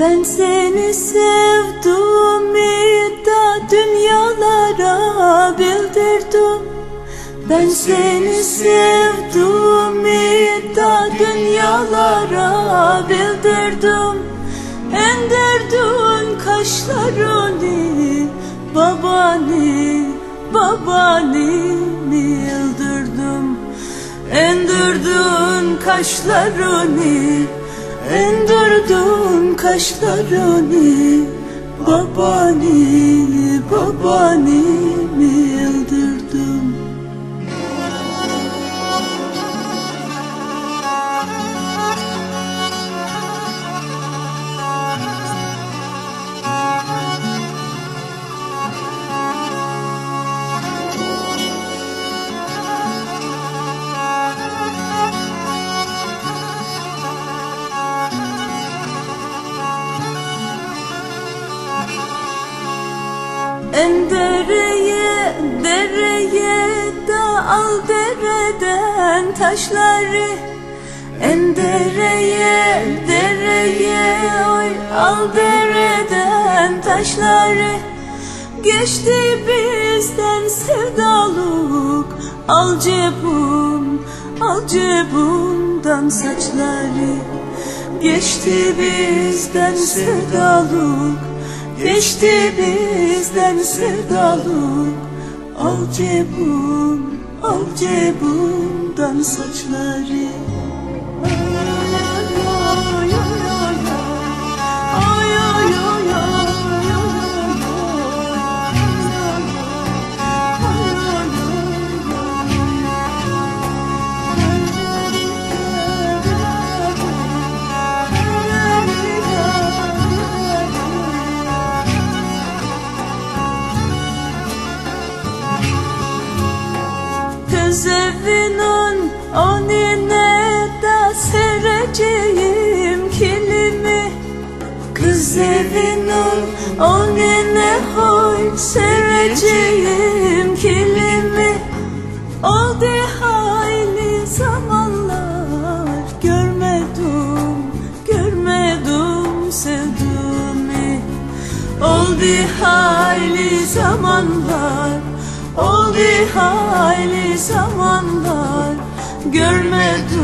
Ben seni sevdiğimi da dünyalara bildirdim. Ben seni sevdiğimi da dünyalara bildirdim. Endirdin kaşlarını babani babani yıldırdım Endirdin kaşlarını Endirdin kaşlarını Babani, babani En dereye, dereye da al dereden taşları. En dereye, dereye oy al dereden taşları. Geçti bizden sevdalık Al cebum, al cebumdan saçları. Geçti bizden sevdalık Geçti bizden sevdalık Al cebum, al cebumdan saçları Kız evinin önüne de sereceğim kilimi Kız evinin önüne hoy sereceğim kilimi Oldu hayli zamanlar görmedim, görmedim sevdiğimi Oldu hayli zamanlar Oldu hayli zamanlar Görmedim,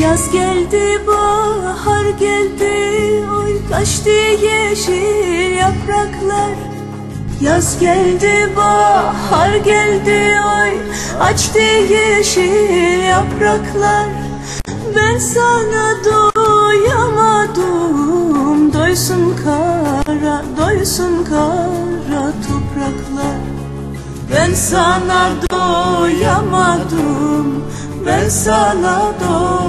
Yaz geldi, bahar geldi, oy kaçtı yeşil yapraklar. Yaz geldi, bahar geldi, oy açtı yeşil yapraklar. Ben sana doyamadım, doysun kara, doysun kara topraklar. Ben sana doyamadım Ben sana doyamadım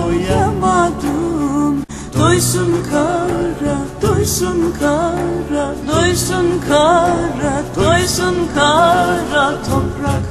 Doysun kara, doysun kara Doysun kara, doysun kara toprak